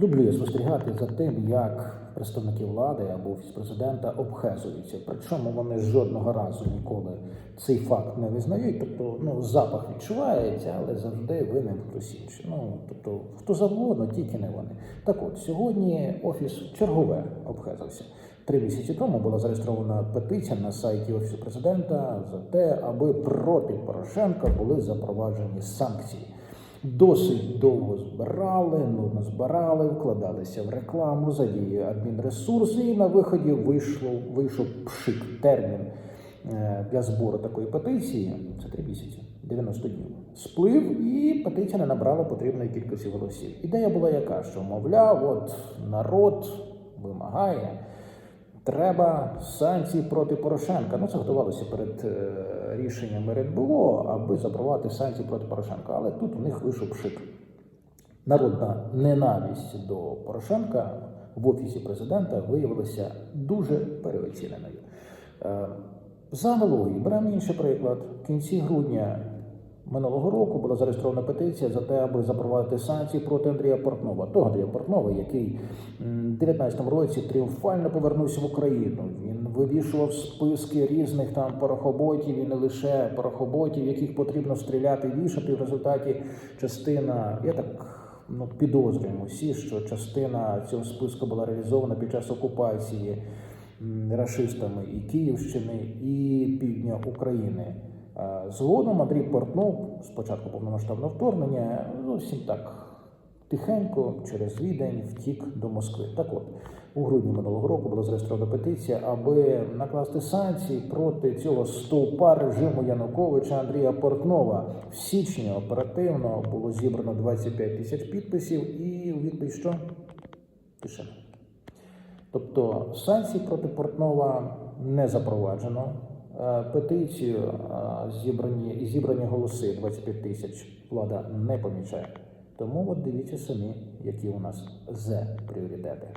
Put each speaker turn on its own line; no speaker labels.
Люблю я спостерігати за тим, як представники влади або президента обхезуються. Причому вони жодного разу ніколи цей факт не визнають. Тобто, ну запах відчувається, але завжди винен хтось інший. Ну тобто, хто завгодно, тільки не вони. Так от сьогодні офіс чергове обхезався. Три місяці тому була зареєстрована петиція на сайті офісу президента за те, аби проти Порошенка були запроваджені санкції. Досить довго збирали, нудно збирали, вкладалися в рекламу, задіяли адмінресурси, і на виході вийшло, вийшов пшик термін е, для збору такої петиції. Це три місяці, 90 днів. Сплив, і петиція не набрала потрібної кількості голосів. Ідея була яка, що мовляв, от народ вимагає. Треба санкції проти Порошенка. Ну, це готувалося перед е, рішенням РНБО, аби запровадити санкції проти Порошенка. Але тут у них вийшов пшик. Народна ненависть до Порошенка в офісі президента виявилася дуже переоціненою. Е, За аналогією, беремо інший приклад. В кінці грудня минулого року була зареєстрована петиція за те, аби запровадити санкції проти Андрія Портнова, того Андрія Портнова, який в 19 році тріумфально повернувся в Україну. Він вивішував списки різних там порохоботів і не лише порохоботів, яких потрібно стріляти, вішати. В результаті частина, я так ну, підозрюємо всі, що частина цього списку була реалізована під час окупації рашистами і Київщини, і півдня України. Е, Згодом Андрій Портнов, спочатку повномасштабного вторгнення, зовсім так тихенько через Відень втік до Москви. Так от, у грудні минулого року була зареєстрована петиція, аби накласти санкції проти цього стовпа режиму Януковича Андрія Портнова. В січні оперативно було зібрано 25 тисяч підписів, і у відповідь що? Тишина. Тобто санкції проти Портнова не запроваджено. Е, Петицію е, зібрані зібрані голоси 25 тисяч влада не помічає. Тому от дивіться самі, які у нас з пріоритети.